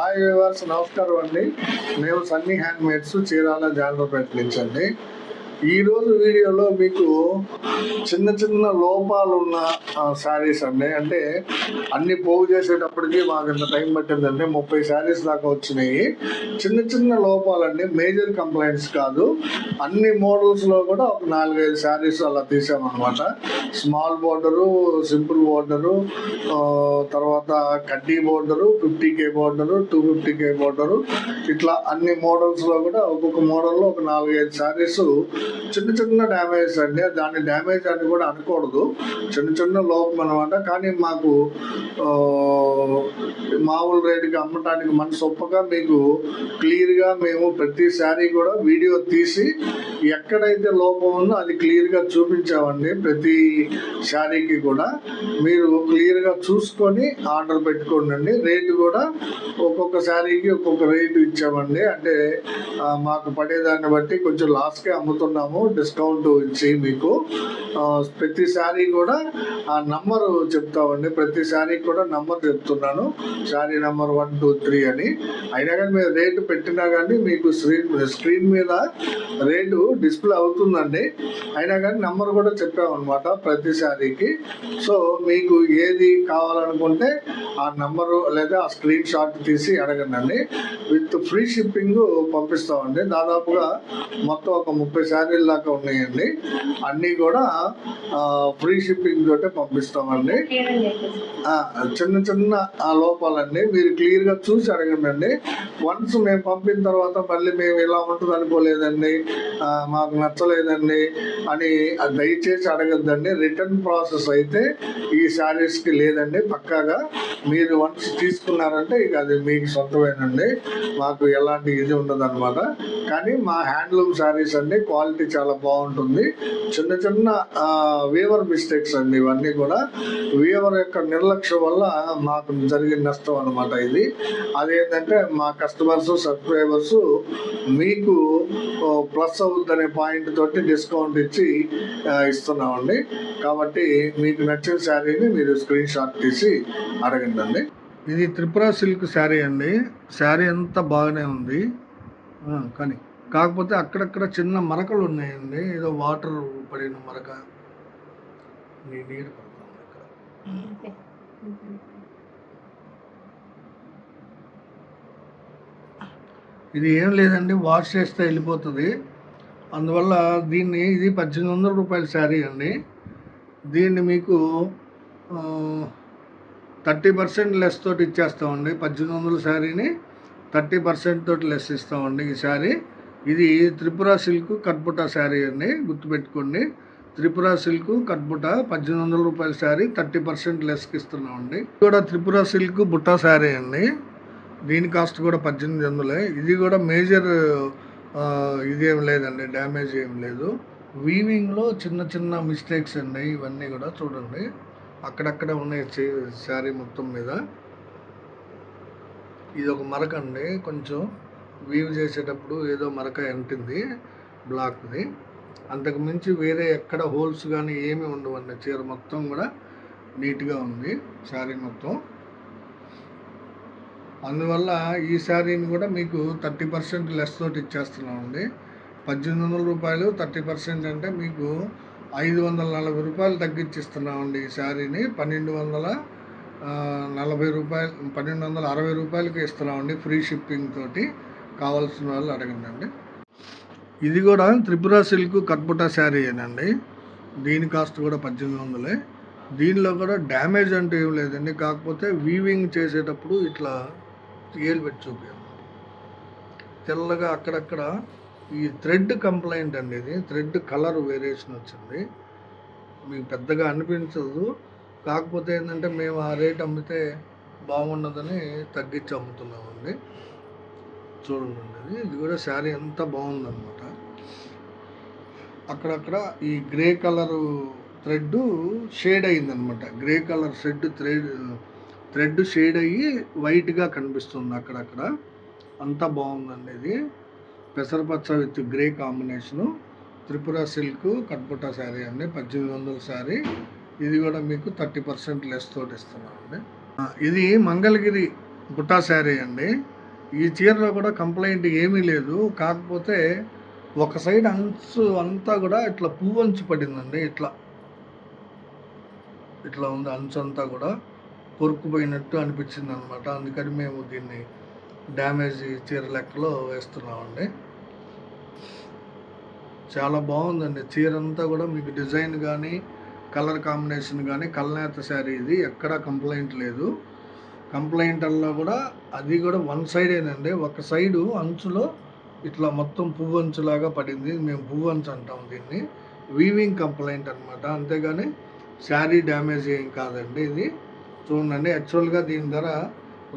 Hi viewers నమస్కారం అండి. మేము సన్నీ హ్యాండ్ మేడ్స్ చీరాల జానపేట నుంచి అండి. ఈరోజు వీడియోలో మీకు చిన్న చిన్న లోపాలు ఉన్న శారీస్ అండి. అంటే అన్ని పోగు చేసేటప్పటికి మాకు ఇంత టైం పట్టిందండి ముప్పై శారీస్ దాకా వచ్చినాయి. చిన్న చిన్న లోపాలండి. మేజర్ కంప్లైంట్స్ కాదు. అన్ని మోడల్స్లో కూడా ఒక నాలుగైదు శారీస్ అలా తీసామన్నమాట. స్మాల్ బోర్డరు సింపుల్ బోర్డరు తర్వాత కడ్డీ border fifty K border two fifty K border. ఇట్లా అన్ని మోడల్స్లో కూడా ఒక్కొక్క మోడల్లో ఒక నాలుగైదు శారీస్ చిన్న చిన్న డ్యామేజ్ అండి. దాన్ని డ్యామేజ్ అని కూడా అనకూడదు. చిన్న చిన్న లోపం అనమాట కానీ మాకు మామూలు రేటుకి అమ్మటానికి మన సొప్పగా మీకు క్లియర్గా మేము ప్రతి శారీ కూడా వీడియో తీసి ఎక్కడైతే లోపం ఉందో అది క్లియర్గా చూపించామండి ప్రతి శారీకి కూడా. మీరు క్లియర్గా చూసుకొని ఆర్డర్ పెట్టుకోండి రేటు కూడా ఒక్కొక్క శారీకి ఒక్కొక్క రేటు ఇచ్చామండి. అంటే మాకు పడేదాన్ని బట్టి కొంచెం లాస్కే అమ్ముతున్నాము డిస్కౌంట్ ఇచ్చి మీకు. ప్రతిసారి కూడా ఆ నంబరు చెప్తామండి ప్రతి కూడా నంబర్ చెప్తున్నాను. Sari number one two three అని. అయినా కానీ మీరు రేటు పెట్టినా కానీ మీకు స్క్రీన్ స్క్రీన్ మీద రేటు డిస్ప్లే అవుతుందండి. అయినా కానీ నంబర్ కూడా చెప్పామన్నమాట ప్రతిసారికి సో మీకు ఏది కావాలనుకుంటే ఆ నంబరు లేదా ఆ స్క్రీన్ షాట్ తీసి అడగండి. విత్ ఫ్రీ షిప్పింగ్ పంపిస్తామండి. దాదాపుగా మొత్తం ఒక ముప్పై శారీల దాకా ఉన్నాయండి. అన్నీ కూడా ఫ్రీ షిప్పింగ్ తోటే పంపిస్తామండి. చిన్న చిన్న ఆ లోపాలండి మీరు క్లియర్గా చూసి అడగండి వన్స్ మేము పంపిన తర్వాత మళ్ళీ మేము ఇలా ఉంటుంది అనుకోలేదండి. మాకు నచ్చలేదండి అని దయచేసి అడగద్దండి. రిటర్న్ ప్రాసెస్ అయితే ఈ శారీస్కి లేదండి. పక్కాగా మీరు వన్స్ తీసుకున్నారంటే ఇక అది మీకు సొంతమేనండి. మాకు ఎలాంటి ఇది ఉండదు అనమాట కానీ మా హ్యాండ్లూమ్ శారీస్ అండి క్వాలిటీ చాలా బాగుంటుంది. చిన్న చిన్న వీవర్ మిస్టేక్స్ అండి ఇవన్నీ కూడా. వీవర్ యొక్క నిర్లక్ష్యం వల్ల మాకు జరిగిన నష్టం అనమాట ఇది. అదేంటంటే మా కస్టమర్స్ సబ్స్క్రైబర్స్ మీకు ప్లస్ అవుతుందనే పాయింట్ తోటి డిస్కౌంట్ ఇచ్చి ఇస్తున్నామండి. కాబట్టి మీకు నచ్చిన శారీని మీరు స్క్రీన్ షాట్ తీసి అడగండి అండి. ఇది త్రిపుర సిల్క్ శారీ అండి. శారీ అంతా బాగానే ఉంది. కానీ కాకపోతే అక్కడక్కడ చిన్న మరకలు ఉన్నాయండి. ఏదో వాటర్ పడిన మరక. నీ- నీరు పడుతుంది ఇక్కడ ఇది ఏం లేదండి వాష్ చేస్తే వెళ్ళిపోతుంది. అందువల్ల దీన్ని ఇది పద్దెనిమిది వందల రూపాయల శారీ అండి. దీన్ని మీకు థర్టీ పర్సెంట్ లెస్ తోటి ఇచ్చేస్తామండి. పద్దెనిమిది వందల శారీని థర్టీ పర్సెంట్ తోటి లెస్ ఇస్తామండి ఈ శారీ. ఇది త్రిపుర సిల్క్ కట్బుటా శారీ అండి గుర్తుపెట్టుకోండి. త్రిపుర సిల్క్ కట్బుట పద్దెనిమిది వందల రూపాయల శారీ థర్టీ పర్సెంట్ లెస్కి ఇస్తున్నామండి. ఇది కూడా త్రిపుర సిల్క్ బుట్టా శారీ అండి. దీని కాస్ట్ కూడా పద్దెనిమిది వందలే. ఇది కూడా మేజర్ ఇదేం లేదండి డ్యామేజ్ ఏం లేదు. వీవింగ్లో చిన్న చిన్న మిస్టేక్స్ అండి ఇవన్నీ కూడా చూడండి. అక్కడక్కడ ఉన్నాయి శారీ మొత్తం మీద. ఇది ఒక మరక అండి కొంచెం వీవ్ చేసేటప్పుడు ఏదో మరక ఎంటింది బ్లాక్ది అంతకు మించి వేరే ఎక్కడ హోల్స్ కానీ ఏమీ ఉండవండి చీర మొత్తం కూడా నీట్గా ఉంది శారీ మొత్తం. అందువల్ల ఈ శారీని కూడా మీకు థర్టీ పర్సెంట్ లెస్ తోటి ఇచ్చేస్తున్నామండి. పద్దెనిమిది వందల రూపాయలు థర్టీ పర్సెంట్ అంటే మీకు ఐదు వందల నలభై రూపాయలు తగ్గించిస్తున్నామండి ఈ శారీని పన్నెండు వందల నలభై రూపాయలు పన్నెండు వందల అరవై రూపాయలకి ఇస్తున్నామండి ఫ్రీ షిప్పింగ్ తోటి. కావాల్సిన వాళ్ళు అడగండి ఇది కూడా త్రిపుర సిల్క్ కట్బుటా శారీ అండి దీని కాస్ట్ కూడా పద్దెనిమిది వందలే. దీనిలో కూడా డ్యామేజ్ అంటే ఏం లేదండి. కాకపోతే వీవింగ్ చేసేటప్పుడు ఇట్లా ఏలు పెట్టి చూపించాను తెల్లగా అక్కడక్కడ ఈ థ్రెడ్ కంప్లైంట్ అండి ఇది. థ్రెడ్ కలర్ వేరియేషన్ వచ్చింది. మీకు పెద్దగా అనిపించదు. కాకపోతే ఏంటంటే మేము ఆ రేట్ అమ్మితే బాగుండదని తగ్గించి అమ్ముతున్నామండి. చూడండి. ఇది కూడా శారీ ఎంత బాగుందన్నమాట. అక్కడక్కడ ఈ గ్రే కలరు థ్రెడ్ షేడ్ అయిందనమాట grey colour shade thread thread shade అయ్యి వైట్గా కనిపిస్తుంది అక్కడక్కడ. అంతా బాగుందండి ఇది. పెసరపచ్చ with grey combination. Tripura silk కట్పుటా sari అండి. పద్దెనిమిది వందల శారీ. ఇది కూడా మీకు థర్టీ పర్సెంట్ లెస్ తోటి ఇస్తున్నామండి. ఇది మంగళగిరి బుట్టా శారీ అండి. ఈ చీరలో కూడా కంప్లైంట్ ఏమీ లేదు. కాకపోతే ఒక సైడ్ అంచు అంతా కూడా ఇట్లా పువ్వు అంచు పడిందండి ఇట్లా. ఇట్లా ఉంది అంచు అంతా కూడా. పొరుక్కుపోయినట్టు అనిపించింది అనమాట అందుకని మేము దీన్ని డ్యామేజ్ చీర లెక్కలో వేస్తున్నామండి. చాలా బాగుందండి. చీర అంతా కూడా మీకు డిజైన్ కానీ కలర్ కాంబినేషన్ కానీ కల్నేత శారీ ఇది ఎక్కడా కంప్లైంట్ లేదు. కంప్లైంట్ల్లో కూడా అది కూడా వన్ సైడేనండి ఒక సైడు అంచులో ఇట్లా మొత్తం పువ్వు అంచులాగా పడింది. మేము పువ్వు అంచు అంటాం దీన్ని. వీవింగ్ కంప్లైంట్ అనమాట అంతేగాని శారీ డ్యామేజ్ ఏం కాదండి ఇది. చూడండి యాక్చువల్గా దీని ధర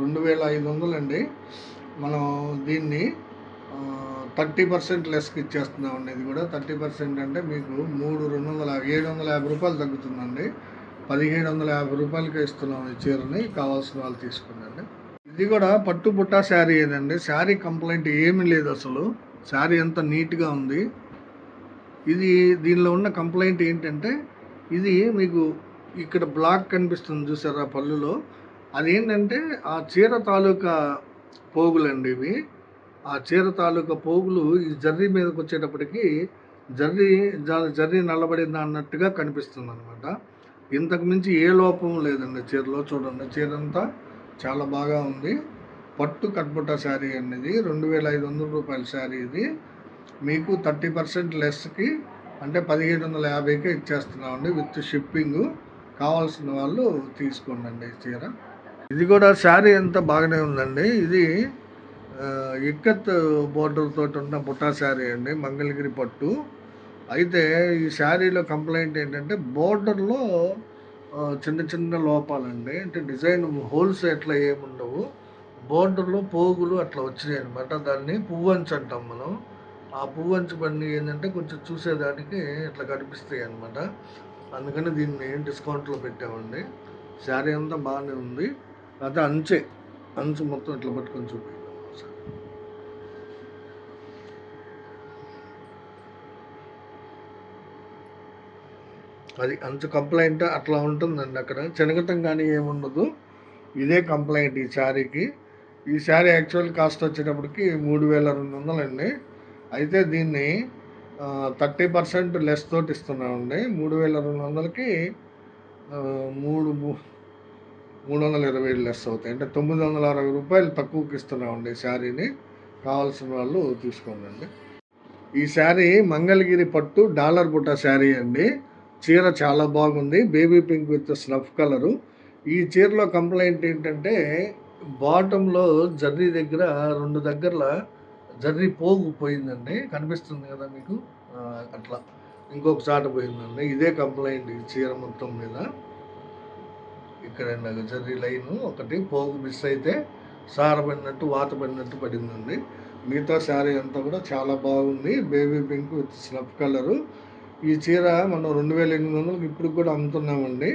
రెండు వేల ఐదు వందలండి మనం దీన్ని థర్టీ పర్సెంట్ లెస్కి ఇచ్చేస్తున్నామండి ఇది కూడా. థర్టీ పర్సెంట్ అంటే మీకు మూడు రెండు వందల ఏడు వందల యాభై రూపాయలు తగ్గుతుందండి. పదిహేడు వందల యాభై రూపాయలకి ఇస్తున్నాం ఈ చీరని కావాల్సిన వాళ్ళు తీసుకుందండి ఇది కూడా పట్టు పుట్టా శారీ ఏదండి శారీ కంప్లైంట్ ఏమీ లేదు అసలు. శారీ అంత నీట్గా ఉంది. ఇది దీనిలో ఉన్న కంప్లైంట్ ఏంటంటే ఇది మీకు ఇక్కడ బ్లాక్ కనిపిస్తుంది చూసారా పళ్ళులో. అదేంటంటే ఆ చీర తాలూకా పోగులండి ఇవి. ఆ చీర తాలూకా పోగులు ఈ జర్రీ మీదకి వచ్చేటప్పటికి జర్రీ జర్రీ నల్లబడిందా అన్నట్టుగా కనిపిస్తుంది అనమాట ఇంతకు మించి ఏ లోపం లేదండి. చీరలో చూడండి. చీర అంతా చాలా బాగా ఉంది. పట్టు కట్బుట్ట శారీ అనేది రెండు వేల ఐదు వందల రూపాయల శారీ ఇది. మీకు థర్టీ పర్సెంట్ లెస్కి అంటే పదిహేడు వందల యాభైకే ఇచ్చేస్తున్నామండి విత్ షిప్పింగ్. కావాల్సిన వాళ్ళు తీసుకోండి ఈ చీర. ఇది కూడా శారీ అంతా బాగానే ఉందండి. ఇది ఇక్కత్ బోర్డర్ తోటి ఉన్న బుట్టా శారీ అండి. మంగళగిరి పట్టు. అయితే ఈ శారీలో కంప్లైంట్ ఏంటంటే బోర్డర్లో చిన్న చిన్న లోపాలండి. అంటే డిజైన్ హోల్స్ ఎట్లా ఏముండవు. బోర్డర్లో పోగులు అట్లా వచ్చినాయి అనమాట దాన్ని పువ్వంచు అంటాం మనం. ఆ పువ్వంచు బండి ఏంటంటే కొంచెం చూసేదానికి ఇట్లా కనిపిస్తాయి అనమాట అందుకని దీన్ని డిస్కౌంట్లో పెట్టామండి. శారీ అంతా బాగానే ఉంది. అయితే అంచే. అంచు మొత్తం ఇట్లా పట్టుకొని చూపి అది అంచు కంప్లైంట్ అట్లా ఉంటుందండి అక్కడ. చెనగటం కానీ ఏముండదు. ఇదే కంప్లైంట్ ఈ శారీకి. ఈ శారీ యాక్చువల్ కాస్ట్ వచ్చేటప్పటికి మూడు వేల రెండు వందలండి. అయితే దీన్ని థర్టీ పర్సెంట్ లెస్ తోటి ఇస్తున్నామండి. మూడు వేల రెండు వందలకి మూడు మూ- మూడు వందల ఇరవై లెస్ అవుతాయి. అంటే తొమ్మిది వందల అరవై రూపాయలు తక్కువకి ఇస్తున్నామండి ఈ శారీని. కావాల్సిన వాళ్ళు తీసుకోండి ఈ శారీ మంగళగిరి పట్టు డాలర్ బుట్ట శారీ అండి. చీర చాలా బాగుంది. Baby pink with snuff colour. ఈ చీరలో కంప్లైంట్ ఏంటంటే బాటంలో జర్రీ దగ్గర రెండు దగ్గరల జర్రీ పోగు పోయిందండి. కనిపిస్తుంది కదా మీకు? అట్లా. ఇంకొక చాట పోయిందండి. ఇదే కంప్లైంట్ ఈ చీర మొత్తం మీద. ఇక్కడ నాకు జర్రీ లైన్ ఒకటి పోగు మిస్ అయితే సారబడినట్టు వాత పడినట్టు పడిందండి. మిగతా శారీ అంతా కూడా చాలా బాగుంది. Baby pink with snuff colour. ఈ చీర మనం రెండు వేల ఎనిమిది వందలకి ఇప్పుడు కూడా అమ్ముతున్నామండి.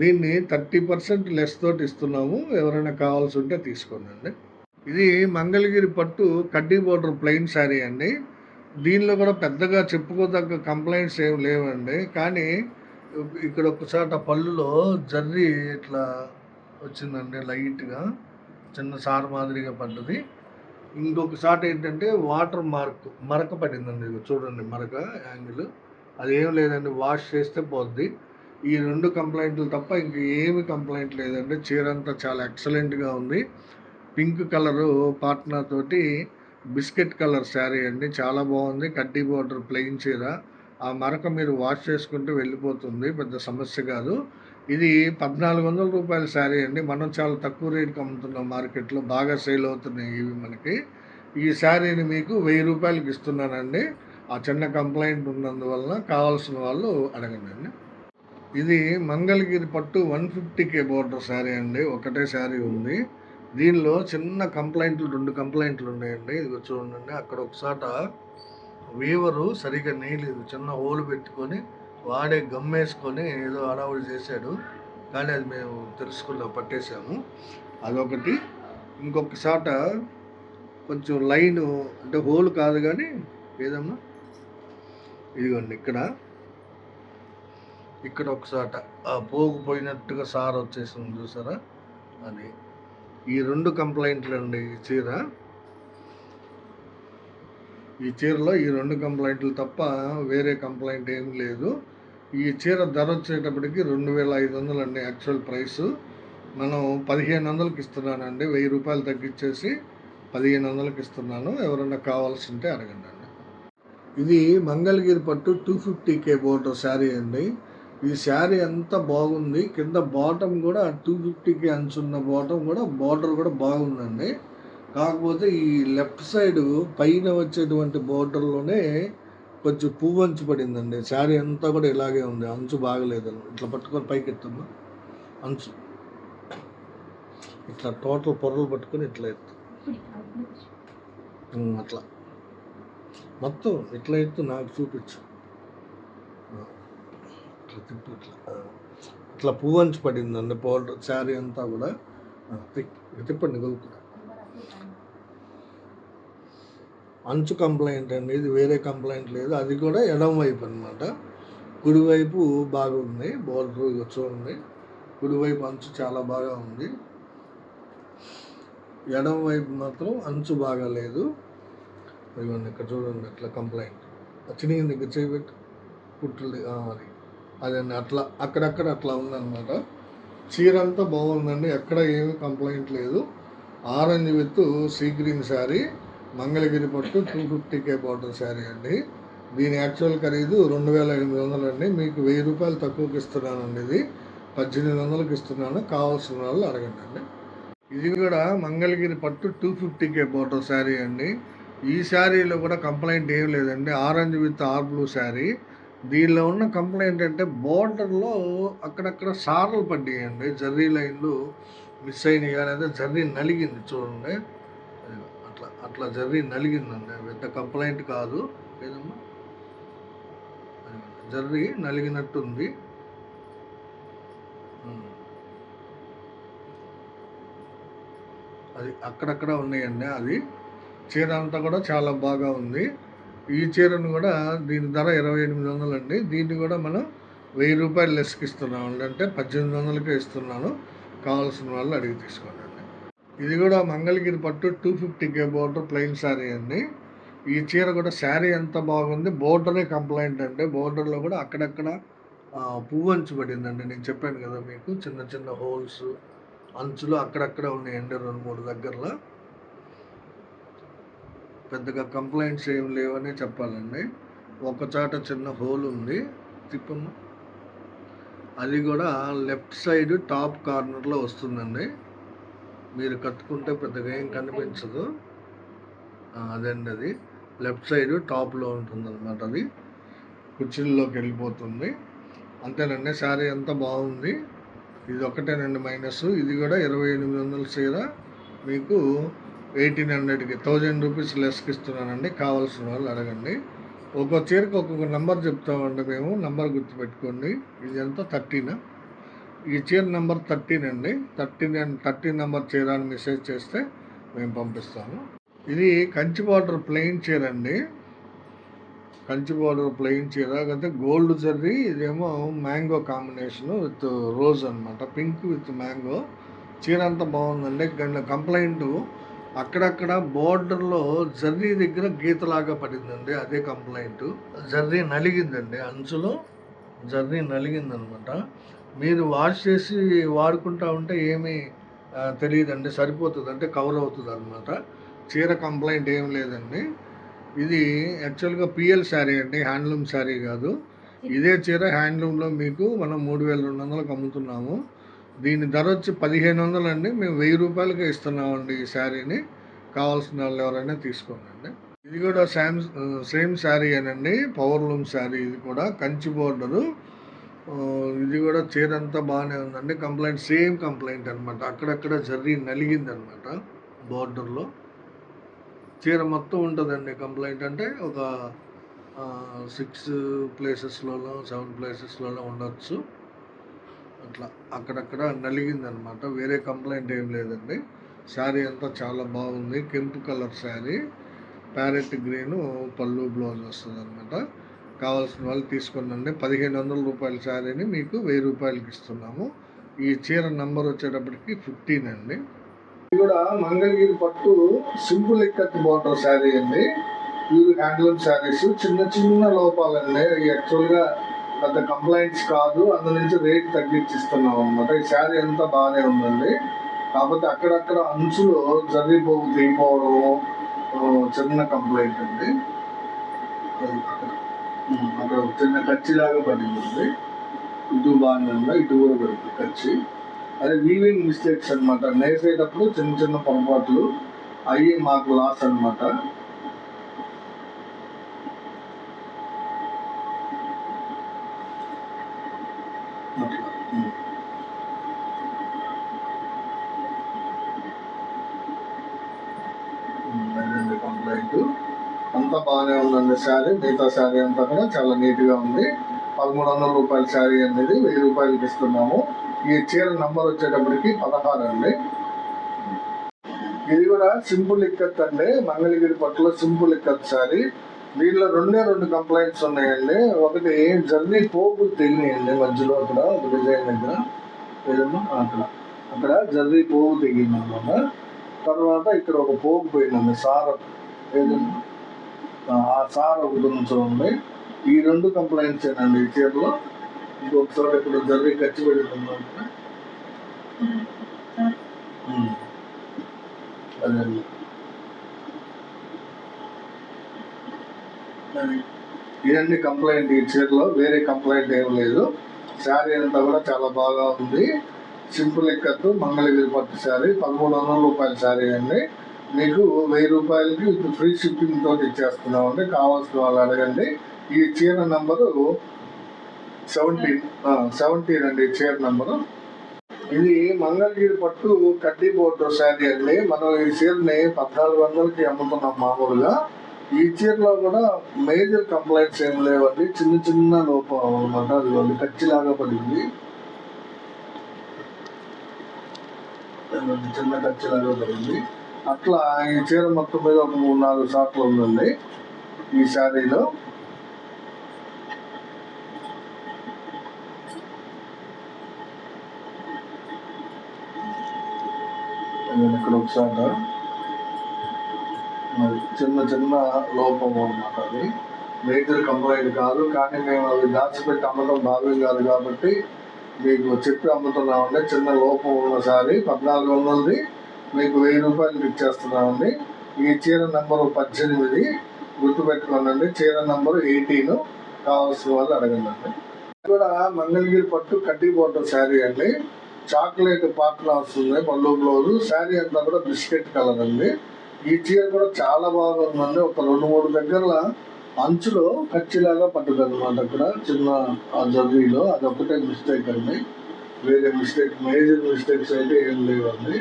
దీన్ని థర్టీ పర్సెంట్ లెస్ తోటి ఇస్తున్నాము. ఎవరైనా కావాల్సి ఉంటే తీసుకోండి ఇది మంగళగిరి పట్టు కడ్డీ బోర్డర్ ప్లెయిన్ శారీ అండి. దీనిలో కూడా పెద్దగా చెప్పుకోదగ్గ కంప్లైంట్స్ ఏం లేవండి. కానీ ఇక్కడ ఒకసారి పళ్ళులో జర్రీ ఇట్లా వచ్చిందండి లైట్గా. చిన్న సార్ మాదిరిగా పడ్డది. ఇంకొకసారి ఏంటంటే వాటర్ మార్క్ మరక పడిందండి. చూడండి మరక యాంగిల్. అదేం లేదండి వాష్ చేస్తే పోద్ది. ఈ రెండు కంప్లైంట్లు తప్ప ఇంక ఏమి కంప్లైంట్ లేదండి. చీర అంతా చాలా ఎక్సలెంట్గా ఉంది. పింక్ కలరు పాట్నా తోటి బిస్కెట్ కలర్ శారీ అండి. చాలా బాగుంది. కడ్డీ బోర్డర్ ప్లెయిన్ చీర. ఆ మరక మీరు వాష్ చేసుకుంటే వెళ్ళిపోతుంది. పెద్ద సమస్య కాదు. ఇది పద్నాలుగు వందల రూపాయల శారీ అండి. మనం చాలా తక్కువ రేటుకి అమ్ముతున్నాం మార్కెట్లో. బాగా సేల్ అవుతున్నాయి ఇవి మనకి. ఈ శారీని మీకు వెయ్యి రూపాయలకి ఇస్తున్నానండి. ఆ చిన్న కంప్లైంట్ ఉన్నందువల్ల కావాల్సిన వాళ్ళు అడగండి అండి. ఇది మంగళగిరి పట్టు one fifty K border sari అండి. ఒకటే శారీ ఉంది. దీనిలో చిన్న కంప్లైంట్లు రెండు కంప్లైంట్లు ఉన్నాయండి. ఇది చూడండి అక్కడ ఒకసాట వీవరు సరిగ్గా నేయలేదు. చిన్న హోల్ పెట్టుకొని వాడే గమ్మేసుకొని ఏదో హడావుడి చేశాడు. కానీ అది మేము తెలుసుకున్నాం పట్టేశాము. అదొకటి. ఇంకొకసాట కొంచెం లైన్ అంటే హోల్ కాదు కానీ ఏదమ్మా ఇదిగోండి ఇక్కడ. ఇక్కడ ఒకసారి ఆ సార్ వచ్చేసింది చూసారా? అది. ఈ రెండు కంప్లైంట్లు అండి ఈ చీర. ఈ చీరలో ఈ రెండు కంప్లైంట్లు తప్ప వేరే కంప్లైంట్ ఏం లేదు. ఈ చీర ధర వచ్చేటప్పటికి రెండు వేల ఐదు వందలు అండి యాక్చువల్ ప్రైస్. మనం పదిహేను వందలకి ఇస్తున్నానండి వెయ్యి రూపాయలు తగ్గించేసి పదిహేను వందలకి ఇస్తున్నాను. ఎవరైనా కావాల్సి ఉంటే అడగండి ఇది మంగళగిరి పట్టు two fifty K border sari అండి. ఈ శారీ ఎంత బాగుంది. కింద బాటమ్ కూడా టూ ఫిఫ్టీకి అంచున్న బాటమ్ కూడా బార్డర్ కూడా బాగుందండి. కాకపోతే ఈ లెఫ్ట్ సైడ్ పైన వచ్చేటువంటి బోర్డర్లోనే కొంచెం పువ్వు అంచు పడిందండి. శారీ అంతా కూడా ఇలాగే ఉంది. అంచు బాగలేదు ఇట్లా పట్టుకొని పైకి ఎత్తున్నా అంచు. ఇట్లా టోటల్ పొరలు పట్టుకొని ఇట్లా ఎత్తు. అట్లా. మొత్తం ఎట్లా ఎత్తు నాకు చూపించు. ఇట్లా తిప్పు ఇట్లా ఇట్లా పువ్వు అంచు పడిందండి పౌడర్ శారీ అంతా కూడా. తిప్పండి గొలుపుగా అంచు కంప్లైంట్ అండి ఇది వేరే కంప్లైంట్ లేదు. అది కూడా ఎడం వైపు అనమాట కుడివైపు బాగుంది బోర్డర్ చూడండి. కుడివైపు అంచు చాలా బాగా ఉంది. ఎడం వైపు మాత్రం అంచు బాగా లేదు ఇదిగోండి ఇక్కడ చూడండి అట్లా కంప్లైంట్ వచ్చినాయి దగ్గర చేయబెట్టు కుట్లు కావాలి అది అదండి అట్లా అక్కడక్కడ అట్లా ఉందన్నమాట. చీర అంతా బాగుందండి ఎక్కడ ఏమి కంప్లైంట్ లేదు. Orange with sea green sari Mangalagiri పట్టు two fifty K border sari అండి. దీని యాక్చువల్ ఖరీదు రెండు వేల ఎనిమిది వందలు అండి. మీకు వెయ్యి రూపాయలు తక్కువకి ఇస్తున్నానండి ఇది. పద్దెనిమిది వందలకి ఇస్తున్నాను. కావాల్సిన వాళ్ళు అడగండి అండి. ఇది కూడా మంగళగిరి పట్టు two fifty K border sari అండి. ఈ శారీలో కూడా కంప్లైంట్ ఏం లేదండి. Orange with are blue sari. దీనిలో ఉన్న కంప్లైంట్ అంటే బోర్డర్లో అక్కడక్కడ సార్లు పడ్డాయండి. జర్రీ లైన్లు మిస్ అయినాయి లేదా జర్రీ నలిగింది చూడండి. అట్లా అట్లా జర్రీ నలిగిందండి. పెద్ద కంప్లైంట్ కాదు. ఏదమ్మా? జర్రీ నలిగినట్టుంది. అది అక్కడక్కడ ఉన్నాయండి. అది చీర అంతా కూడా చాలా బాగా ఉంది. ఈ చీరను కూడా దీని ధర ఇరవై ఎనిమిది వందలు అండి దీన్ని కూడా మనం వెయ్యి రూపాయలు లెస్కి ఇస్తున్నాం అండి అంటే పద్దెనిమిది వందలకే ఇస్తున్నాను. కావాల్సిన వాళ్ళు అడిగి తీసుకోండి. అండి ఇది కూడా మంగళగిరి పట్టు two fifty K border plain sari అండి. ఈ చీర కూడా శారీ ఎంత బాగుంది? బోర్డరే కంప్లైంట్ అంటే బోర్డర్లో కూడా అక్కడక్కడ పువ్వు అంచు పడిందండి. నేను చెప్పాను కదా మీకు చిన్న చిన్న హోల్స్ అంచులు అక్కడక్కడ ఉన్నాయండి రెండు మూడు దగ్గరలో. పెద్దగా కంప్లైంట్స్ ఏం లేవనే చెప్పాలండి. ఒక చాట చిన్న హోల్ ఉంది. తిప్పమ్మ. అది కూడా లెఫ్ట్ సైడ్ టాప్ కార్నర్లో వస్తుందండి. మీరు కట్టుకుంటే పెద్దగా ఏం కనిపించదు. అదండి అది. లెఫ్ట్ సైడ్ టాప్లో ఉంటుందన్నమాట అది. కుర్చీల్లోకి వెళ్ళిపోతుంది. అంతేనండి శారీ అంతా బాగుంది. ఇది ఒకటేనండి మైనస్. ఇది కూడా ఇరవై ఎనిమిది వందల చీర. మీకు ఎయిటీన్ హండ్రెడ్కి థౌజండ్ రూపీస్ లెస్కి ఇస్తున్నానండి. కావాల్సిన వాళ్ళు అడగండి. ఒక్కో చీరకు ఒక్కొక్క నెంబర్ చెప్తామండి మేము. నెంబర్ గుర్తుపెట్టుకోండి. ఇది ఎంత థర్టీన్. ఈ చీర నెంబర్ థర్టీన్ అండి. థర్టీన్ అండ్ థర్టీన్ నెంబర్ చీర అని మెసేజ్ చేస్తే మేము పంపిస్తాము. ఇది కంచి బార్డర్ ప్లెయిన్ చీర అండి. కంచి బార్డర్ ప్లెయిన్ చీర. అయితే గోల్డ్ జర్రీ ఇదేమో మ్యాంగో కాంబినేషన్ విత్ రోజ్ అన్నమాట. Pink with mango. చీర అంతా బాగుందండి. కంప్లైంట్ అక్కడక్కడ బోర్డర్లో జర్రీ దగ్గర గీతలాగా పడిందండి అదే కంప్లైంట్ జర్రీ నలిగిందండి అంచులో జర్రీ నలిగిందనమాట. మీరు వాష్ చేసి వాడుకుంటా ఉంటే ఏమీ తెలియదండి సరిపోతుంది అంటే కవర్ అవుతుంది అనమాట చీర కంప్లైంట్ ఏం లేదండి. ఇది యాక్చువల్గా పిఎల్ శారీ అండి హ్యాండ్లూమ్ శారీ కాదు. ఇదే చీర హ్యాండ్లూమ్లో మీకు మనం మూడు వేల రెండు వందలకు అమ్ముతున్నాము. దీని ధర వచ్చి పదిహేను వందలండి మేము వెయ్యి రూపాయలకే ఇస్తున్నామండి ఈ శారీని. కావాల్సిన వాళ్ళు ఎవరైనా తీసుకోండి. ఇది కూడా శామ్ సేమ్ శారీ అనండి పవర్ లూమ్ శారీ ఇది కూడా. కంచి బోర్డరు. ఇది కూడా చీర అంతా బాగానే ఉందండి. కంప్లైంట్ సేమ్ కంప్లైంట్ అనమాట అక్కడక్కడ జర్రీ నలిగింది అనమాట బోర్డర్లో. చీర మొత్తం ఉంటుందండి కంప్లైంట్. అంటే ఒక సిక్స్ ప్లేసెస్లలో సెవెన్ ప్లేసెస్లలో ఉండొచ్చు. అట్లా అక్కడక్కడ నలిగింది అనమాట వేరే కంప్లైంట్ ఏం లేదండి. శారీ అంతా చాలా బాగుంది. కెంపు కలర్ శారీ. ప్యారెట్ గ్రీన్ పళ్ళు బ్లౌజ్ వస్తుంది అనమాట కావాల్సిన వాళ్ళు తీసుకోండి పదిహేను వందల రూపాయల శారీని మీకు వెయ్యి రూపాయలకి ఇస్తున్నాము. ఈ చీర నంబర్ వచ్చేటప్పటికి ఫిఫ్టీన్ అండి. ఇది కూడా మంగళగిరి పట్టు సింపుల్ ఇక్కత్ బోర్డర్ శారీ అండి. Pure handloom sarees. చిన్న చిన్న లోపాలండి. యాక్చువల్ పెద్ద కంప్లైంట్స్ కాదు అందు నుంచి రేట్ తగ్గించిస్తున్నాం అనమాట ఈ శారీ అంతా బాగానే ఉందండి. కాకపోతే అక్కడక్కడ అంచులు జరిగిపోవు దిగిపోవడం చిన్న కంప్లైంట్ అండి. అక్కడ. అక్కడ చిన్న కచ్చిలాగా పడింది ఇటు బాగానే ఉందా? ఇటు కూడా పడింది కచ్చి. అదే వీవింగ్ మిస్టేక్స్ అనమాట నేసేటప్పుడు చిన్న చిన్న పొరపాట్లు అయ్యి మాకు లాస్ అనమాట అట్లా. ఉమ్. ఉమ్, అదండి కంప్లైంట్ అంతా బాగానే శారీ మిగతా శారీ అంతా కూడా చాలా నీట్గా ఉంది. పదమూడు వందల రూపాయల శారీ అనేది వెయ్యి రూపాయలకి ఇస్తున్నాము. ఈ చీర నంబర్ వచ్చేటప్పటికి పదహారు అండి. ఇది కూడా సింపుల్ ఇక్కత్ అండి. మంగళగిరి పట్టులో సింపుల్ ఇక్కత్ శారీ దీనిలో రెండే రెండు కంప్లైంట్స్ ఉన్నాయండి. ఒకటి జర్నీ పోగులు తెగినాయండి మధ్యలో అక్కడ ఒక డిజైన్ దగ్గర. ఏదన్నా అక్కడ. అక్కడ జర్నీ పోగు తెగింది అనమాట తర్వాత ఇక్కడ ఒక పోగు పోయిందండి సార్. ఏదన్నా ఆ, సార్ ఒకటి ఉంది ఈ రెండు కంప్లైంట్స్ ఏనండి ఈ చీరలో ఇంకొకసారి ఇప్పుడు జర్నీ ఖర్చు పెడుతున్నాం అదండి అది ఇవన్నీ కంప్లైంట్ ఈ చీరలో వేరే కంప్లైంట్ ఏం లేదు. శారీ అంతా కూడా చాలా బాగా ఉంది. సింపుల్ ఎక్కత్తు మంగళగిరి పట్టు శారీ పదమూడు వందల రూపాయల శారీ అండి. మీకు వెయ్యి రూపాయలకి ఫ్రీ షిప్పింగ్ తోటి ఇచ్చేస్తున్నాం అండి. కావాల్సిన వాళ్ళు అడగండి. ఈ చీర నంబరు సెవెంటీన్ సెవెంటీన్ అండి చీర నంబరు. ఇది మంగళగిరి పట్టు కడ్డీ బోర్డు శారీ అండి. మనం ఈ చీరని పద్నాలుగు వందలకి అమ్ముతున్నాం మామూలుగా. ఈ చీరలో కూడా మేజర్ కంప్లైంట్స్ ఏం లేవండి. చిన్న చిన్న లోపం అనమాట అది కచ్చిలాగా పడింది. చిన్న కచ్చిలాగా పడింది. అట్లా ఈ చీర మొత్తం మీద ఒక మూడు నాలుగు సార్లు ఉందండి ఈ శారీలో. ఇక్కడ ఒకసారి మరి చిన్న చిన్న లోపం అనమాట అది. మేజర్ కంప్లైంట్ కాదు కానీ మేము అవి దాచిపెట్టి అమ్మడం భావ్యం కాదు కాబట్టి మీకు చెప్పి అమ్ముతున్నామండి. చిన్న లోపం ఉన్నసారి పద్నాలుగు వందలది. మీకు వెయ్యి రూపాయలు ఇచ్చేస్తున్నామండి ఈ చీర నంబరు పద్దెనిమిది. గుర్తుపెట్టుకోనండి చీర నంబరు ఎయిటీన్. కావాల్సిన వాళ్ళు అడగండి కూడా మంగళగిరి పట్టు కడ్డీ బోర్డర్ శారీ అండి. చాక్లెట్ పాటలు వస్తుంది పళ్ళు బ్లౌజ్. శారీ అంతా కూడా బిస్కెట్ కలర్ అండి. ఈ చీర కూడా చాలా బాగుందండి ఒక రెండు మూడు దగ్గర అంచులో కచ్చిలాగా పట్టుది అనమాట అక్కడ. చిన్న జర్నీలో. అదొకటే మిస్టేక్ అండి. వేరే మిస్టేక్ మేజర్ మిస్టేక్స్ అయితే ఏం లేవండి.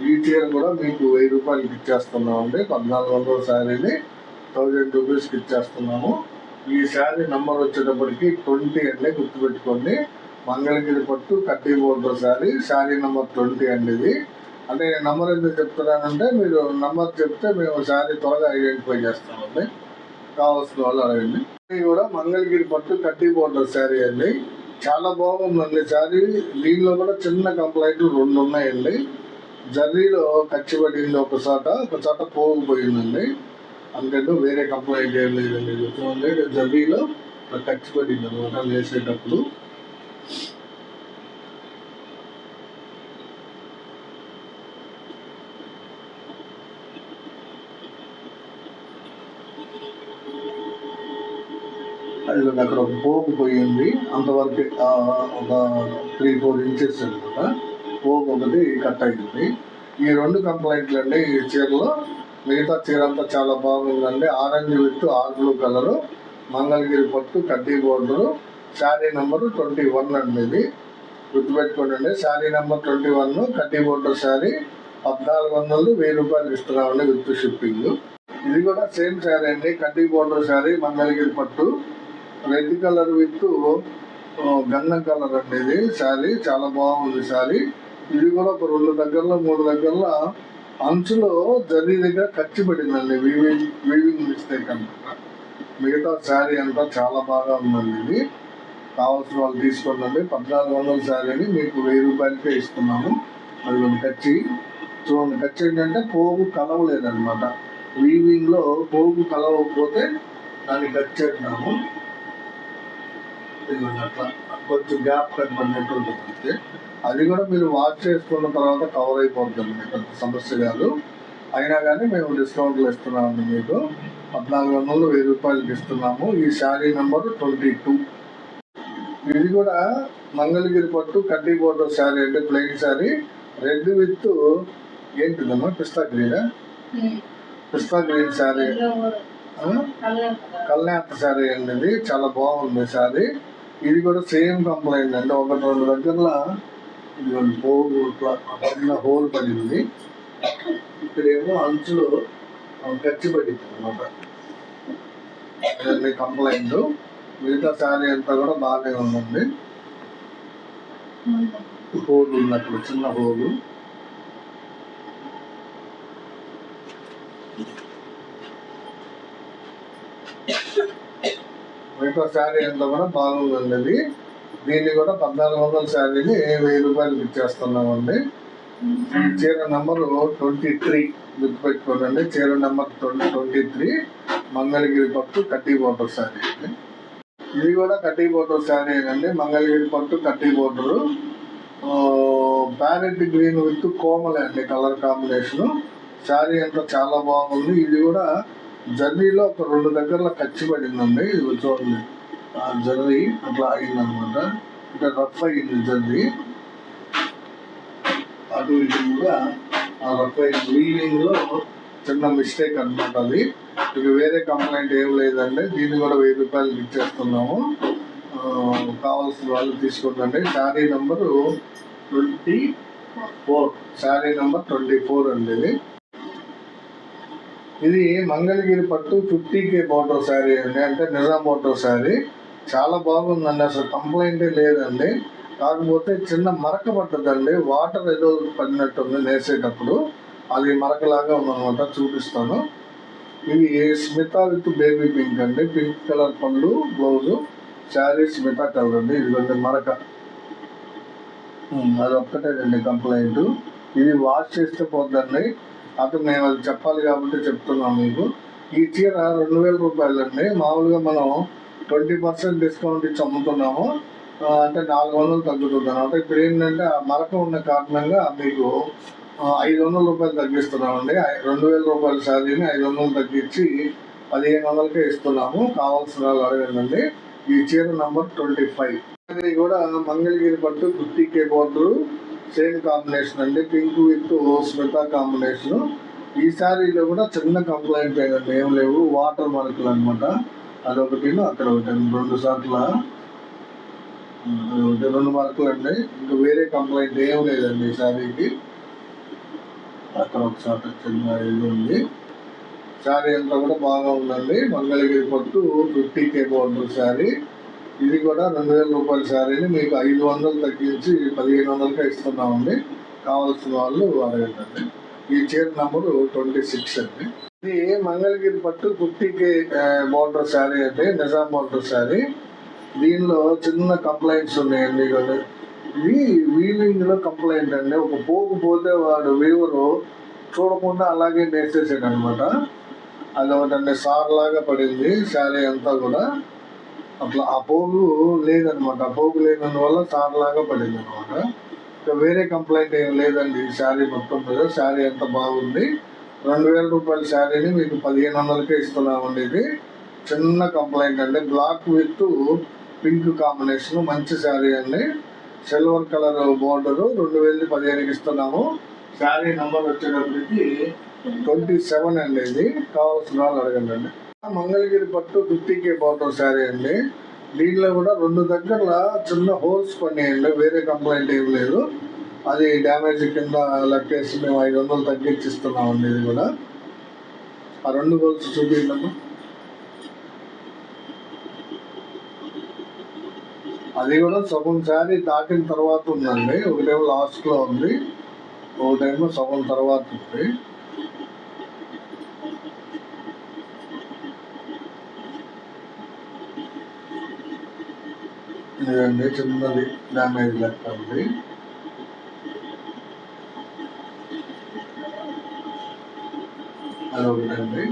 ఈ చీర కూడా మీకు వెయ్యి రూపాయలకి ఇచ్చేస్తున్నామండి పద్నాలుగు వందల శారీని థౌజండ్ రూపీస్కి ఇచ్చేస్తున్నాము ఈ శారీ నెంబర్ వచ్చేటప్పటికి ట్వంటీ అండి గుర్తుపెట్టుకోండి. మంగళగిరి పట్టు కట్టి border saree saree number twenty అండి ఇది. అంటే నేను ఎందుకు చెప్తున్నానంటే మీరు నెంబర్ చెప్తే మేము శారీ త్వరగా ఐడెంటిఫై చేస్తామండి. కావాల్సిన వాళ్ళు అడగండి. ఇది కూడా మంగళగిరి పట్టు కట్టి బోర్డర్ శారీ అండి. చాలా బాగుందండి శారీ. దీనిలో కూడా చిన్న కంప్లైంట్లు రెండు ఉన్నాయండి. జర్నీలో ఖర్చు పడింది ఒక చోట ఒక చోట పోగిపోయిందండి అందుకంటే వేరే కంప్లైంట్ ఏం లేదండి చెప్తుంది జర్నీలో ఖర్చు పడింది అనమాట వేసేటప్పుడు అది అక్కడ ఒక పోయింది అంతవరకు ఒక త్రీ ఫోర్ ఇంచెస్ అనమాట. పోగు ఒకటి కట్ అయింది ఈ రెండు కంప్లైంట్లు అండి ఈ చీరలో. మిగతా చీర అంతా చాలా బాగుందండి. Orange with or blue colour. Mangalagiri పట్టు కడ్డీ border. Saree number twenty one అండి ఇది. గుర్తుపెట్టుకోండి అండి శారీ నెంబర్ ట్వంటీ వన్ కడ్డీ బోర్డర్ శారీ. పద్నాలుగు వందలు వెయ్యి రూపాయలు ఇస్తున్నామండి విత్ షిప్పింగ్. ఇది కూడా సేమ్ శారీ అండి కడ్డీ బోర్డర్ శారీ మంగళగిరి పట్టు. రెడ్ కలర్ విత్ గంధం కలర్ అండి ఇది శారీ. చాలా బాగుంది శారీ. ఇది కూడా ఒక రెండు దగ్గరలో మూడు దగ్గరలో అంచులో జరీ దగ్గర ఖర్చు పడిందండి వీవింగ్ వీవింగ్ మిస్టేక్ అనమాట మిగతా శారీ అంతా చాలా బాగా ఉందండి ఇది. కావాల్సిన వాళ్ళు తీసుకోండి. పద్నాలుగు వందల శారీని మీకు వెయ్యి రూపాయలకే ఇస్తున్నాము. అది కొన్ని ఖర్చు చూడండి ఖర్చు ఏంటంటే పోగు కలవలేదనమాట వీవింగ్లో పోగు కలవకపోతే దాన్ని కట్ చేద్దాము. అట్లా కొంచెం గ్యాప్ కనబడినట్టు ఉంటుంది అంతే. అది కూడా మీరు వాష్ చేసుకున్న తర్వాత కవర్ అయిపోతుంది. పెద్ద సమస్య కాదు. అయినా కానీ మేము డిస్కౌంట్లు ఇస్తున్నామండి మీకు. పద్నాలుగు వందలు వెయ్యి రూపాయలకి ఇస్తున్నాము. ఈ శారీ నెంబర్ ట్వంటీ టూ ఇది కూడా మంగళగిరి పట్టు కడ్డీ బోర్డర్ శారీ అంటే ప్లెయిన్ శారీ. రెడ్ విత్ ఏంటిదమ్మా పిస్తా గ్రీన్ పిస్తా గ్రీన్ శారీ. కళ్యాణ శారీ అండి ఇది. చాలా బాగుంది శారీ. ఇది కూడా సేమ్ కంప్లైంట్ అండి. ఒకటి రెండు దగ్గరలో ఇది హోల్ చిన్న హోల్ పడింది. ఇక్కడేమో అంచులో ఖర్చు పడింది అనమాట కంప్లైంట్. మిగతా శారీ అంతా కూడా బాగానే ఉందండి. హోల్ ఉంది అక్కడ చిన్న హోలు. మిగతా శారీ అంతా కూడా బాగుందండి. అది దీన్ని కూడా పద్నాలుగు వందల శారీని వెయ్యి రూపాయలకి ఇచ్చేస్తున్నామండి ఈ చీర నెంబరు ట్వంటీ త్రీ గుర్తుపెట్టుకోనండి చీర number twenty twenty three Mangalagiri పట్టు కట్టి బోర్డర్ శారీ అండి. ఇది కూడా కట్టి బోర్డర్ శారీ అండి. మంగళగిరి పట్టు కట్టి బోర్డరు. ప్యారెట్ గ్రీన్ విత్ కోమలే అండి కలర్ కాంబినేషన్. శారీ అంతా చాలా బాగుంది. ఇది కూడా జర్నీలో ఒక రెండు దగ్గరలో ఖర్చు పడిందండి. ఇది చూడండి. ఆ జర్నీ అట్లా అయిందనమాట ఇంకా రఫ్ అయింది జర్నీ. అటు ఇటు కూడా ఆ రఫ్ అయింది. వీవింగ్లో చిన్న మిస్టేక్ అనమాట అది. ఇక వేరే కంప్లైంట్ ఏం లేదండి. దీన్ని కూడా వెయ్యి రూపాయలు ఇచ్చేస్తున్నాము. కావాల్సిన వాళ్ళు తీసుకుంటండి saree number twenty four saree number twenty four అండి ఇది. ఇది మంగళగిరి పట్టు ఫిఫ్టీ కే బోర్డర్ శారీ అండి. అంటే నిజాం బోర్డర్ శారీ. చాలా బాగుందండి. అసలు కంప్లైంటే లేదండి. కాకపోతే చిన్న మరక పడ్డదండి. వాటర్ ఏదో పడినట్టుంది నేసేటప్పుడు. అది మరకలాగా ఉందన్నమాట. చూపిస్తాను. ఇది స్మిత విత్ బేబీ పింక్ అండి. పింక్ కలర్ పళ్ళు బ్లౌజ్ శారీ స్మిత కలర్ అండి. ఇది మరక. అది ఒక్కటేనండి కంప్లైంట్. ఇది వాష్ చేస్తే పోద్దండి. అతను నేను అది చెప్పాలి కాబట్టి చెప్తున్నాను మీకు. ఈ చీర రెండు వేల రూపాయలు అండి మామూలుగా మనం ట్వంటీ పర్సెంట్ డిస్కౌంట్ ఇచ్చి అమ్ముతున్నాము. అంటే నాలుగు వందలు తగ్గుతుందనమాట ఇప్పుడు ఏంటంటే ఆ మరక ఉన్న కారణంగా మీకు ఐదు వందల రూపాయలు తగ్గిస్తున్నామండి. రెండు వేల రూపాయల శారీని ఐదు వందలు తగ్గించి పదిహేను వందలకే ఇస్తున్నాము. కావాల్సిన వాళ్ళు అడగండి ఈ చీర నంబర్ ట్వంటీ ఫైవ్. ఇది కూడా మంగళగిరి పట్టు గుత్తికే కే సేమ్ కాంబినేషన్ అండి. పింక్ విత్ స్మిత కాంబినేషన్. ఈ శారీలో కూడా చిన్న కంప్లైంట్ ఏంటంటే ఏం లేవు. వాటర్ మరకలు అనమాట అదొకటి అక్కడ ఒకటి రెండు సార్ల ఒకటి రెండు మార్కులు అండి ఇంకా వేరే కంప్లైంట్ ఏం లేదండి ఈ శారీకి అక్కడ ఒకసారి చిన్న ఇది ఉంది. శారీ అంతా కూడా బాగా ఉందండి. మంగళగిరి పట్టు ఫిఫ్టీ కే బాగుంటుంది శారీ ఇది కూడా రెండు వేల రూపాయల శారీని మీకు ఐదు వందలు తగ్గించి పదిహేను వందలకే ఇస్తున్నామండి. కావాల్సిన వాళ్ళు అడగండి ఈ చీర నంబరు ట్వంటీ సిక్స్ అండి. ఇది మంగళగిరి పట్టు కుర్తీకి బార్డర్ శారీ అండి నిజాం బార్డర్ శారీ దీనిలో చిన్న కంప్లైంట్స్ ఉన్నాయండి ఇది వీవింగ్లో కంప్లైంట్ అండి. ఒక పోగు పోతే వాడు వీవరు చూడకుండా అలాగే నేసేసాడు అనమాట అది ఒకటండి సార్ లాగా పడింది శారీ అంతా కూడా. అట్లా ఆ పోగు లేదనమాట. ఆ పోగు లేనందువల్ల సార్ లాగా పడింది అనమాట వేరే కంప్లైంట్ ఏం లేదండి. ఈ శారీ మొత్తం మీద. శారీ ఎంత బాగుంది? రెండు వేల రూపాయల శారీని మీకు పదిహేను వందలకే ఇస్తున్నామండి ఇది. చిన్న కంప్లైంట్ అండి. Black with pink combination. మంచి శారీ అండి. సిల్వర్ కలర్ బోర్డర్ రెండు వేలు పదిహేనుకి ఇస్తున్నాము. శారీ నెంబర్ వచ్చేటప్పటికి ట్వంటీ సెవెన్ అండి ఇది. కావాల్సిన వాళ్ళు అడగండి అండి. మంగళగిరి పట్టు ఫిఫ్టీ కే బోర్డర్ శారీ అండి. దీనిలో కూడా రెండు దగ్గర చిన్న హోల్స్ పడినాయండి వేరే కంప్లైంట్ ఏం లేదు. అది డ్యామేజ్ కింద లెక్కేసి మేము ఐదు వందలు తగ్గించిస్తున్నామండి ఇది కూడా. ఆ రెండు హోల్స్ చూపించమ్మా అది కూడా సగం శారీ దాటిన తర్వాత ఉందండి ఒకటేమో లాస్ట్లో ఉంది ఒకటేమో సగం తర్వాత ఉంది. ఇదండి చిన్నది డ్యామేజ్ లెక్క ఉంది అది ఒకటండి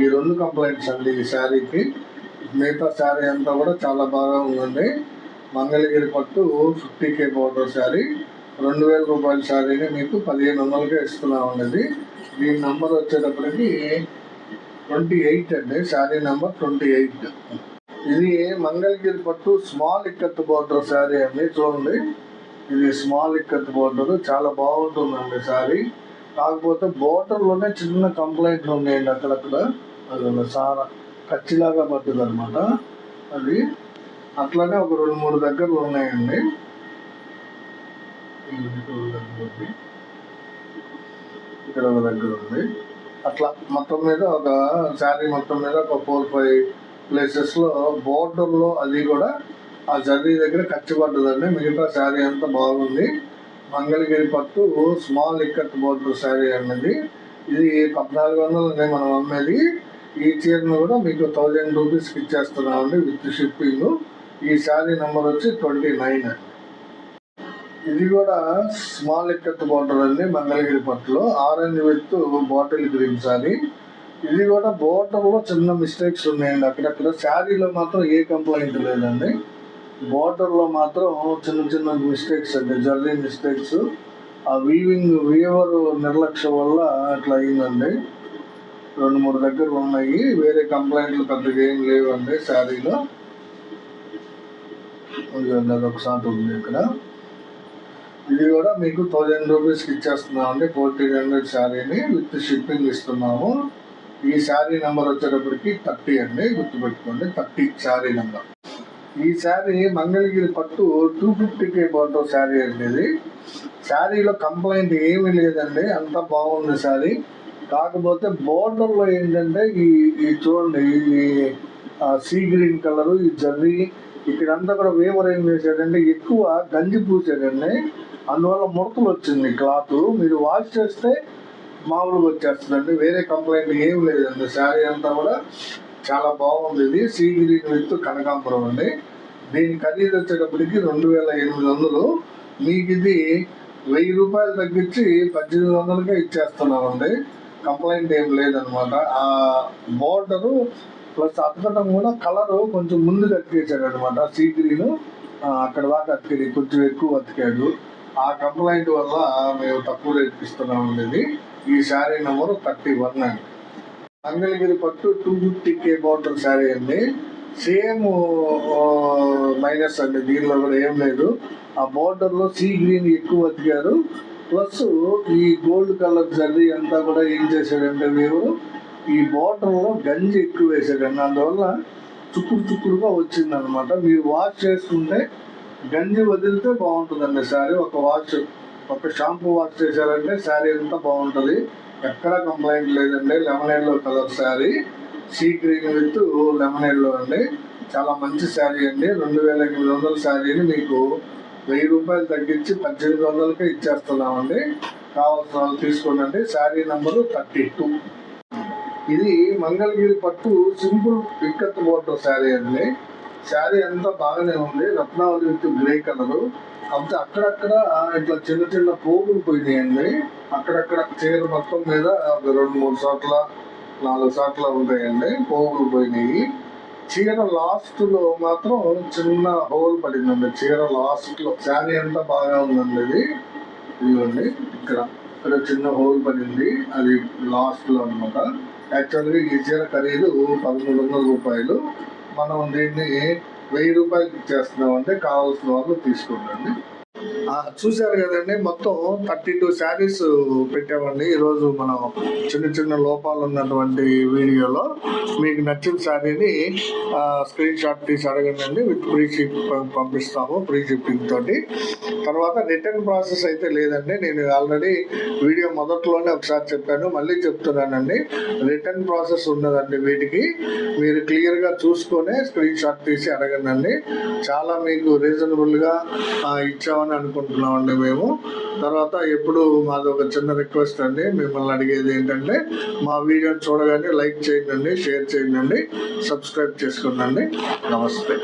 ఈ రెండు కంప్లైంట్స్ అండి ఈ శారీకి. మిగతా శారీ అంతా కూడా చాలా బాగా ఉందండి. మంగళగిరి పట్టు ఫిఫ్టీ కే పౌడర్ శారీ. రెండు వేల రూపాయల శారీని మీకు పదిహేను వందలకే ఇస్తున్నామండి. దీని నంబర్ వచ్చేటప్పటికి ట్వంటీ ఎయిట్ అండి. శారీ నెంబర్ ట్వంటీ ఎయిట్ ఇది మంగళగిరి పట్టు స్మాల్ ఇక్కత్ బోర్డర్ శారీ అండి. చూడండి. ఇది స్మాల్ ఇక్కత్ బోర్డర్. చాలా బాగుంటుందండి శారీ. కాకపోతే బోర్డర్లోనే చిన్న కంప్లైంట్లు ఉన్నాయండి అక్కడక్కడ. అది చాలా కచ్చిలాగా పడుతుంది అనమాట అది అట్లానే ఒక రెండు మూడు దగ్గరలు ఉన్నాయండి. ఇక్కడ ఒక దగ్గర ఉంది. అట్లా మొత్తం మీద ఒక శారీ మొత్తం మీద ఒక ఫోర్ ఫైవ్ ప్లేసెస్లో బోర్డర్లో అది కూడా ఆ జర్నీ దగ్గర ఖర్చు పడ్డదండి మిగతా శారీ అంతా బాగుంది. మంగళగిరి పట్టు స్మాల్ ఇక్కత్ బోర్డర్ శారీ అన్నది ఇది పద్నాలుగు వందలు మనం అమ్మేది. ఈ చీరను కూడా మీకు థౌజండ్ రూపీస్కి ఇచ్చేస్తున్నామండి విత్ షిప్పింగ్ ఈ శారీ నెంబర్ వచ్చి ట్వంటీ నైన్ ఇది కూడా స్మాల్ ఎక్కత్ బోర్డర్ అండి మంగళగిరి పట్టులో. Orange with bottle green saree. ఇది కూడా బోర్డర్లో చిన్న మిస్టేక్స్ ఉన్నాయండి. అక్కడక్కడ శారీలో మాత్రం ఏ కంప్లైంట్ లేదండి. బోర్డర్లో మాత్రం చిన్న చిన్న మిస్టేక్స్ అండి. జర్నీ మిస్టేక్స్ ఆ వీవింగ్ వీవర్ నిర్లక్ష్యం వల్ల అట్లా అయిందండి. రెండు మూడు దగ్గర ఉన్నాయి. వేరే కంప్లైంట్లు పెద్దగా ఏం లేవండి శారీలో. ఇదిగోండి అదొకసారి ఉంది ఇక్కడ. ఇది కూడా మీకు థౌజండ్ రూపీస్కి ఇచ్చేస్తున్నామండి. ఫోర్టీన్ హండ్రెడ్ శారీని విత్ షిప్పింగ్ ఇస్తున్నాము. ఈ శారీ నెంబర్ వచ్చేటప్పటికి థర్టీ అండి గుర్తుపెట్టుకోండి థర్టీ శారీ నెంబర్. ఈ శారీ మంగళగిరి పట్టు టూ ఫిఫ్టీకి బాటో శారీ అండి ఇది. శారీలో కంప్లైంట్ ఏమీ లేదండి అంత బాగుంది శారీ. కాకపోతే బోర్డర్లో ఏంటంటే ఈ ఈ చూడండి ఈ సీ గ్రీన్ కలరు ఈ జర్రీ ఇక్కడంతా కూడా వేవర్ ఏం చేశాడంటే ఎక్కువ గంజి పూసాడండి. అందువల్ల ముడతలు వచ్చింది క్లాత్. మీరు వాష్ చేస్తే మామూలుగా వచ్చేస్తుందండి. వేరే కంప్లైంట్ ఏం లేదండి. శారీ అంతా కూడా చాలా బాగుంది. ఇది సీ గ్రీన్ విత్ కనకాంబరం అండి. దీని ఖరీదు వచ్చేటప్పటికి రెండు వేల ఎనిమిది వందలు. మీకు ఇది వెయ్యి రూపాయలు తగ్గించి పద్దెనిమిది వందలకే ఇచ్చేస్తున్నామండి. కంప్లైంట్ ఏం లేదనమాట ఆ బోర్డరు ప్లస్ అతకటం కూడా కలరు కొంచెం ముందుకు అతికేసాడు అనమాట సీ గ్రీన్ అక్కడ దాకా అతికేది. కొంచెం ఎక్కువ అతికాడు. ఆ కంప్లైంట్ వల్ల మేము తక్కువ రేట్ ఇస్తున్నామండి ఇది. ఈ శారీ నెంబర్ థర్టీ వన్ అండి మంగళగిరి పట్టు టూ ఫిఫ్టీ కే బార్డర్ శారీ అండి. సేమ్ మైనస్ అండి దీనిలో కూడా ఏం లేదు. ఆ బార్డర్లో సీ గ్రీన్ ఎక్కువ అతికారు. ప్లస్ ఈ గోల్డ్ కలర్ జర్రీ అంతా కూడా ఏం చేశాడంటే మీరు ఈ బార్డర్లో గంజి ఎక్కువ వేసాడండి అందువల్ల చుక్కుడు చుక్కుడుగా వచ్చిందనమాట మీరు వాష్ చేసుకుంటే గంజి వదిలితే బాగుంటుందండి శారీ. ఒక వాష్ ఒక షాంపూ వాష్ చేశారంటే శారీ అంతా బాగుంటుంది. ఎక్కడ కంప్లైంట్ లేదండి. Lemon colour saree sea green with lemon అండి. చాలా మంచి శారీ అండి. రెండు వేల ఎనిమిది వందల శారీని మీకు వెయ్యి రూపాయలు తగ్గించి పద్దెనిమిది వందలకే ఇచ్చేస్తున్నామండి. కావాల్సిన వాళ్ళు తీసుకోండి. Saree number thirty two. ఇది మంగళగిరి పట్టు సింపుల్ పిక్కత్ బోర్డర్ శారీ అండి. శారీ అంతా బాగానే ఉంది. రత్నావళి విత్ గ్రే కలర్. అంతే అక్కడక్కడ ఇట్లా చిన్న చిన్న పోగులు పోయినాయండి. అక్కడక్కడ చీర మొత్తం మీద ఒక రెండు మూడు చోట్ల నాలుగు చోట్ల ఉంటాయండి పోగులు పోయినాయి. చీర లాస్ట్లో మాత్రం చిన్న హోల్ పడిందండి. చీర లాస్ట్లో శారీ అంతా బాగా ఉందండి ఇది. ఇదిగోండి ఇక్కడ ఇక్కడ చిన్న హోల్ పడింది. అది లాస్ట్లో అనమాట యాక్చువల్గా ఈ చీర ఖరీదు పదమూడు వందల రూపాయలు. మనం దీన్ని వెయ్యి రూపాయలకి ఇచ్చేస్తున్నాం అంటే కావాల్సిన వాళ్ళు తీసుకుంటండి. చూశారు కదండి మొత్తం థర్టీ టూ శారీస్ పెట్టామండి ఈరోజు మనం చిన్న చిన్న లోపాలు ఉన్నటువంటి వీడియోలో మీకు నచ్చిన శారీని స్క్రీన్ షాట్ తీసి అడగండి విత్ ఫ్రీ షిప్ పంపిస్తాము ప్రీ షిప్పింగ్ తోటి. తర్వాత రిటర్న్ ప్రాసెస్ అయితే లేదండి. నేను ఆల్రెడీ వీడియో మొదట్లోనే ఒకసారి చెప్పాను మళ్ళీ చెప్తున్నానండి. రిటర్న్ ప్రాసెస్ ఉన్నదండి వీటికి. మీరు క్లియర్గా చూసుకొని స్క్రీన్ షాట్ తీసి అడగండి. చాలా మీకు రీజనబుల్గా ఇచ్చామని అనుకుంటున్నామండి మేము. తర్వాత ఎప్పుడు మాది ఒక చిన్న రిక్వెస్ట్ అండి మిమ్మల్ని అడిగేది ఏంటంటే మా వీడియోని చూడగానే లైక్ చేయండి షేర్ చేయండి సబ్స్క్రైబ్ చేసుకోండి నమస్తే.